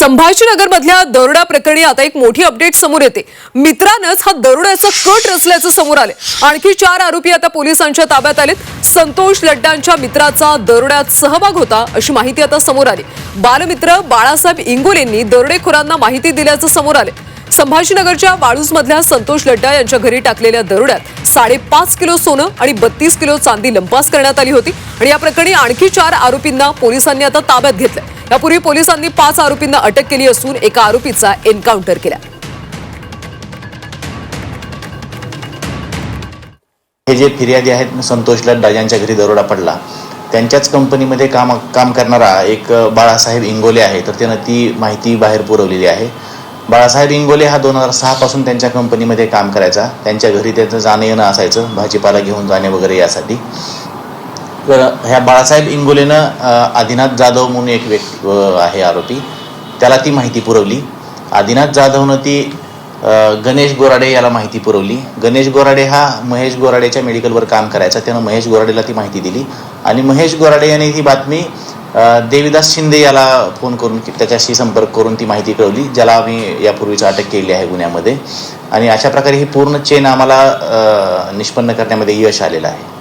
संभाजीनगरमधल्या दरोडा प्रकरणी आता एक मोठी अपडेट समोर येते. मित्रानंच हा दरोड्याचा कट रचल्याचं समोर आले आणखी चार आरोपी आता पोलिसांच्या ताब्यात आलेत. संतोष लड्डांच्या मित्राचा दरोड्यात सहभाग होता अशी माहिती आता समोर आली. बालमित्र बाळासाहेब इंगोलेंनी दरोडेखोरांना माहिती दिल्याचं समोर आले संभाजीनगरच्या वाळूजमधल्या संतोष लड्डा यांच्या घरी टाकलेल्या दरोड्यात साडेपाच किलो सोनं आणि बत्तीस किलो चांदी लंपास करण्यात आली होती. आणि या प्रकरणी आणखी चार आरोपींना पोलिसांनी आता ताब्यात घेतलं यापूर्वी पोलिसांनी पाच आरोपींना अटक केली असून एका आरोपीचा एन्काउंटर केला. हे जे फिर्यादी आहेत संतोष लड्डा यांच्या घरी दरोडा पडला त्यांच्याच कंपनीमध्ये काम काम करणारा एक बाळासाहेब इंगोले आहे. तर त्यानं ती माहिती बाहेर पुरवलेली आहे. बाळासाहेब इंगोले हा दोन हजार सहा पासून त्यांच्या कंपनीमध्ये काम करायचा. त्यांच्या घरी त्यांचं जाणं येणं असायचं. भाजीपाला घेऊन जाणे वगैरे यासाठी. तर ह्या बाळासाहेब इंगोलेनं आदिनाथ जाधव म्हणून एक व्यक्ती आहे आरोपी. त्याला ती माहिती पुरवली. आदिनाथ जाधवनं ती गणेश गोराडे याला माहिती पुरवली. गणेश गोराडे हा महेश गोराडेच्या मेडिकलवर काम करायचा. त्यानं महेश गोराडेला ती माहिती दिली. आणि महेश गोराडे याने ही बातमी देवीदास शिंदे याला फोन करून त्याच्याशी संपर्क करून ती माहिती कळवली ज्याला आम्ही यापूर्वीच अटक केली आहे गुन्ह्यामध्ये. आणि अशा प्रकारे ही पूर्ण चेन आम्हाला निष्पन्न करण्यामध्ये यश आलेलं आहे.